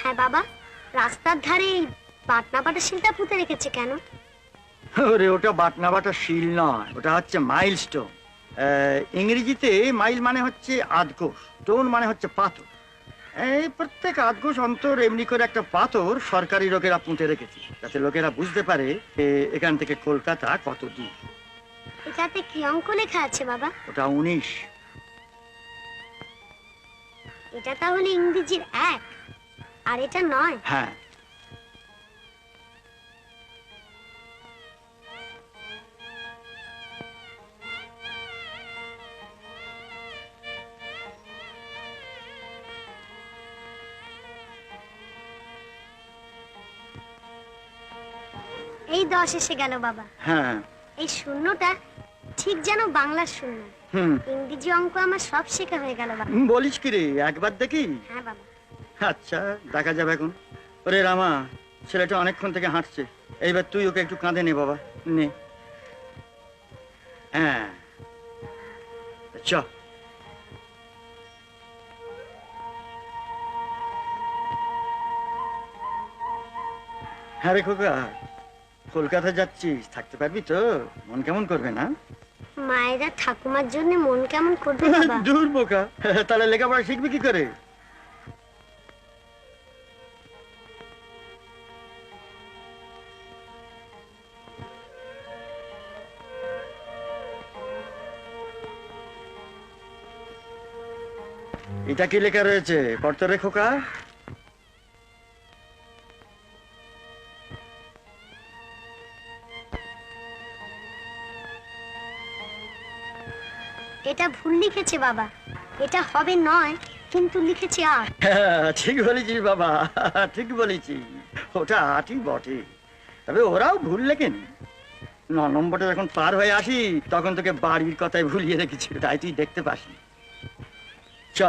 হ্যাঁ বাবা রাস্তার ধারে এই বাটনা বাটা শিলটা পুঁতে রেখেছে কেন? ওরে ওটা বাটনা বাটা শিল নয় ওটা হচ্ছে মাইলস্টোন। ইংরেজিতে মাইল মানে হচ্ছে আধকোষ স্টোন মানে হচ্ছে পাথর। এই প্রত্যেক আধকোষ অন্তর এমনি করে একটা পাথর সরকারি লোকেরা পুঁতে রেখেছে যাতে লোকেরা বুঝতে পারে যে এখান থেকে কলকাতা কত দূর। এটাতে কি অঙ্ক লেখা আছে বাবা? ওটা উনিশ। এটা তাহলে ইংরেজির এক। আর এটা নয়। হ্যাঁ। এই দশ এসে গেল বাবা। হ্যাঁ। এই শূন্যটা ঠিক যেন বাংলার শূন্য। ইংরেজি অঙ্ক আমার সব শেখা হয়ে গেল বাবা। বলিস কি রে? একবার দেখি। হ্যাঁ বাবা। আচ্ছা দেখা যাবে এখন। ওরে রামা ছেলেটা অনেকক্ষণ থেকে হাঁটছে। এইবার তুই ওকে একটু কাঁধে নে বাবা নে। হ্যাঁ। চ। হ্যাঁ রে খোকা কলকাতা যাচ্ছিস থাকতে পারবি তো? মন কেমন করবে না? মায়েরা ঠাকুমার জন্য মন কেমন করবে দূর বোকা তাহলে লেখাপড়া শিখবি কি করে? এটা কি লেখা রয়েছে? পড়তে রে খোকা এটা ভুল লিখেছে বাবা। এটা হবে নয় কিন্তু লিখেছে আর হ্যাঁ, ঠিক বলেছিস বাবা ঠিক বলেছি ওটা আটই বটে। তবে ওরাও ভুল লেখেন। ন নম্বরটা যখন পার হয়ে আসি তখন তোকে বাড়ির কথায় ভুলিয়ে রেখেছি তাই তুই দেখতে পাসনি। চ